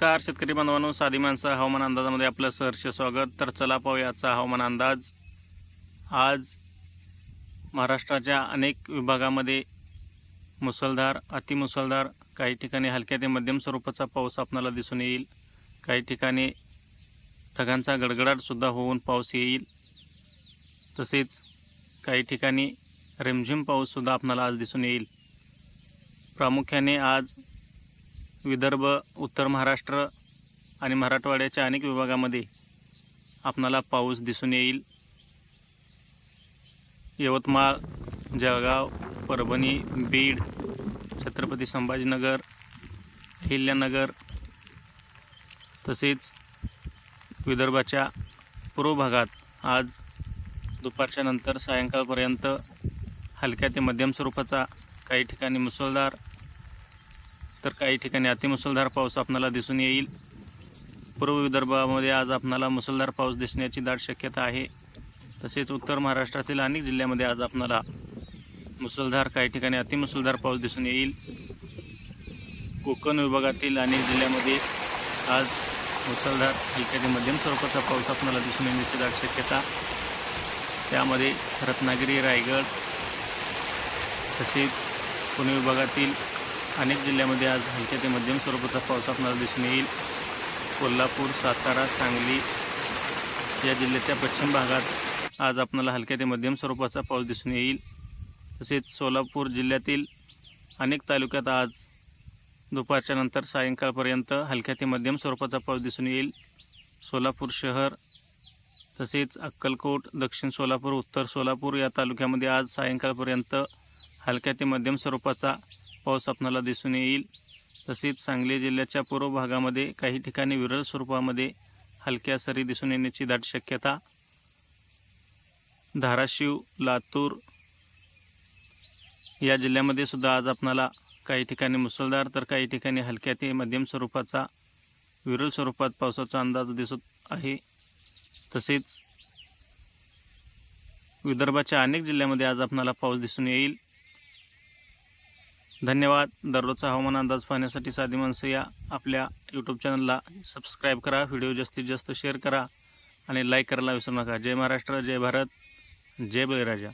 नमस्कार शेतकरी बांधवांनो साधी माणसं हवामान अंदाजामध्ये आपलं सहर्ष स्वागत. तर चला पाहूयाचा हवामान अंदाज. आज महाराष्ट्राच्या अनेक विभागामध्ये मुसळधार अतिमुसळधार काही ठिकाणी हलक्या ते मध्यम स्वरूपाचा पाऊस आपणाला दिसून येईल. काही ठिकाणी ढगांचा गडगडाटसुद्धा होऊन पाऊस येईल. तसेच काही ठिकाणी रिमझिम पाऊससुद्धा आपणाला आज दिसून येईल. प्रामुख्याने आज विदर्भ उत्तर महाराष्ट्र आणि मराठवाड्याच्या अनेक विभागामध्ये आपणाला पाऊस दिसून येईल. यवतमाळ जळगाव परभणी बीड छत्रपती संभाजीनगर अहिल्यानगर तसेच विदर्भाच्या पूर्व भागात आज दुपारच्या नंतर सायंकाळपर्यंत हलक्या ते मध्यम स्वरूपाचा काही ठिकाणी मुसळधार तर काही ठिकाणी अतिमुसळधार पाऊस आपणाला दिसून येईल. पूर्व विदर्भामध्ये आज आपणाला मुसळधार पाऊस दिसण्याची दाट शक्यता आहे. तसेच उत्तर महाराष्ट्रातील अनेक जिल्ह्यामध्ये आज आपणाला मुसळधार काही ठिकाणी अतिमुसळधार पाऊस दिसून येईल. कोकण विभागातील अनेक जिल्ह्यामध्ये आज मुसळधार हलक्या ते मध्यम स्वरूपाचा पाऊस आपणाला दिसून येण्याची दाट शक्यता. त्यामध्ये रत्नागिरी रायगड तसेच पुणे विभागातील अनेक जिल्ह्यामध्ये आज हलक्या ते मध्यम स्वरूपाचा पाऊस आपणाला दिसून येईल. कोल्हापूर सातारा सांगली या जिल्ह्याच्या पश्चिम भागात आज आपणाला हलक्या ते मध्यम स्वरूपाचा पाऊस दिसून येईल. तसेच सोलापूर जिल्ह्यातील अनेक तालुक्यात आज दुपारच्या नंतर सायंकाळपर्यंत हलक्या ते मध्यम स्वरूपाचा पाऊस दिसून येईल. सोलापूर शहर तसेच अक्कलकोट दक्षिण सोलापूर उत्तर सोलापूर या तालुक्यामध्ये आज सायंकाळपर्यंत हलक्या ते मध्यम स्वरूपाचा पाऊस आपणाला दिसून येईल. तसेच सांगली जिल्ह्याच्या पूर्व भागामध्ये काही ठिकाणी विरळ स्वरूपामध्ये हलक्या सरी दिसून येण्याची दाट शक्यता. धाराशिव लातूर या जिल्ह्यामध्ये सुद्धा आज आपणाला काही ठिकाणी मुसळधार तर काही ठिकाणी हलक्या ते मध्यम स्वरूपाचा विरळ स्वरूपात पावसाचा अंदाज दिसत आहे. तसेच विदर्भाच्या अनेक जिल्ह्यामध्ये आज आपणाला पाऊस दिसून येईल. धन्यवाद. दररोजचा हवामान अंदाज पाहण्यासाठी साधी माणसं या आपल्या यूट्यूब चॅनलला सबस्क्राईब करा व्हिडिओ जास्तीत जास्त शेअर करा आणि लाईक करायला विसरू नका. जय महाराष्ट्र जय भारत जय बळीराजा.